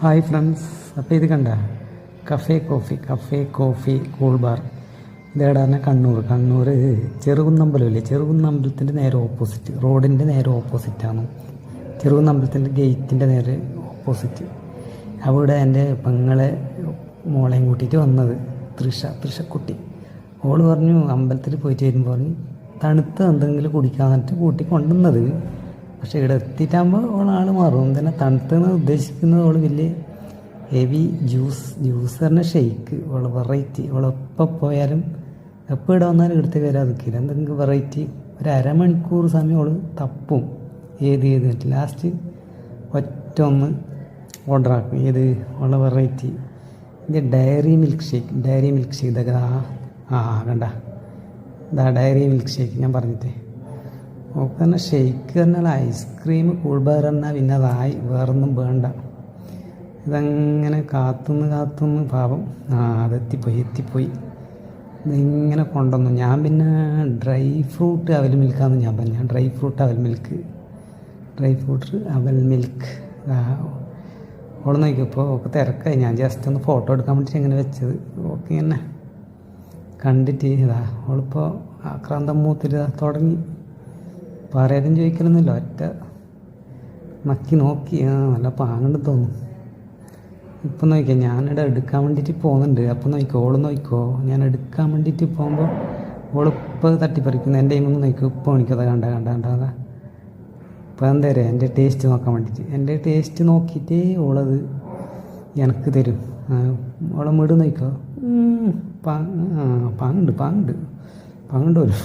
Hi friends അപ്പോൾ ഇത് കണ്ട? Cafe coffee cafe coffee cool bar ഇതേടാണ് Kannur. Kannur ചെറുകുന്നമ്പലമില്ലേ? ചെറുകുന്നമ്പലത്തിന്റെ നേരെ ഓപ്പോസിറ്റ് റോഡിന്റെ നേരെ ഓപ്പോസിറ്റാണ് ചെറുകുന്നമ്പലത്തിന്റെ ഗേറ്റിന്റെ നേരെ ഓപ്പോസിറ്റ് അവിടെ എന്റെ പെങ്ങളെ മോളെയും കൂട്ടിയിട്ട് വന്നത് തൃഷ തൃഷക്കുട്ടി ഓൾ പറഞ്ഞു അമ്പലത്തിൽ പോയിട്ട് വരുമ്പോൾ പറഞ്ഞു തണുത്ത എന്തെങ്കിലും കുടിക്കാൻ കൂട്ടി കൊണ്ടുവന്നത്. പക്ഷെ ഇവിടെ എത്തിയിട്ടാകുമ്പോൾ ഓൾ ആൾ മാറും. തന്നെ തണുത്തെന്ന് ഉദ്ദേശിക്കുന്നത് ഓൾ വലിയ ഹെവി ജ്യൂസ് ജ്യൂസ് പറഞ്ഞ ഷെയ്ക്ക് ഓൾ വെറൈറ്റി ഓൾ എപ്പോൾ പോയാലും എപ്പോൾ ഇവിടെ വന്നാലും ഇവിടുത്തേക്ക് വരാൻ നിൽക്കില്ല. എന്തെങ്കിലും വെറൈറ്റി ഒരു അരമണിക്കൂർ സമയം ഓൾ തപ്പും. ഏത് ഏത് പറ്റും ലാസ്റ്റ് ഒറ്റ ഒന്ന് ഓർഡർ ആക്കും. ഏത്? ഉള്ള വെറൈറ്റി ഇത് dairy milk shake dairy milk shake ഇതൊക്കെ. ആ ആ കണ്ട. ഇതാ ഡയറി മിൽക്ക് ഷേക്ക് ഞാൻ പറഞ്ഞിട്ടേ. ഒക്കെ തന്നെ ഷെയ്ക്ക് പറഞ്ഞാൽ ഐസ്ക്രീം കൂൾബാർ പറഞ്ഞാൽ പിന്നെ അതായി വേറൊന്നും വേണ്ട. ഇതങ്ങനെ കാത്തുനിന്ന് കാത്തുനിന്ന് പാപം ആ അതെത്തിപ്പോയി എത്തിപ്പോയി. ഇതിങ്ങനെ കൊണ്ടുവന്നു. ഞാൻ പിന്നെ ഡ്രൈ ഫ്രൂട്ട് അവൽ മിൽക്കാന്ന് ഞാൻ പറഞ്ഞു. ഡ്രൈ ഫ്രൂട്ട് അവൽ മിൽക്ക് ഡ്രൈ ഫ്രൂട്ട് അവൽ മിൽക്ക് ഓൾ നോക്കിയപ്പോൾ ഒക്കെ തിരക്കായി. ഞാൻ ജസ്റ്റ് ഒന്ന് ഫോട്ടോ എടുക്കാൻ വേണ്ടിയിട്ട് എങ്ങനെ വെച്ചത്. ഓക്കെ തന്നെ കണ്ടിട്ട് ഇതാ ഓളിപ്പോൾ ആക്രാന്തം മൂത്തിട്ട് തുടങ്ങി. പറയാനും ചോദിക്കലൊന്നുമില്ല. ഒറ്റ മക്കി നോക്കി ആ നല്ല പാങ്ങണ്ട് തോന്നും ഇപ്പം നോക്കിയാൽ ഞാനിവിടെ എടുക്കാൻ വേണ്ടിയിട്ട് പോകുന്നുണ്ട്. അപ്പം നോക്കിക്കോ ഓൾ നോക്കിക്കോ. ഞാൻ എടുക്കാൻ വേണ്ടിയിട്ട് പോകുമ്പോൾ ഓളിപ്പോൾ തട്ടിപ്പറിക്കുന്നു. എന്റെ കയ്യിൽ നോക്കിക്കോ ഇപ്പോൾ എനിക്കത് കണ്ട കണ്ട കണ്ട ഇപ്പം എന്താ പറയുക എന്റെ ടേസ്റ്റ് നോക്കാൻ വേണ്ടിയിട്ട്. എന്റെ ടേസ്റ്റ് നോക്കിയിട്ടേ ഓളത് എനിക്ക് തരും. ഓളെ വീട് നോക്കിക്കോ. പാങ്ങ് പാങ്ങുണ്ട് പാങ്ങുണ്ട്. പോലും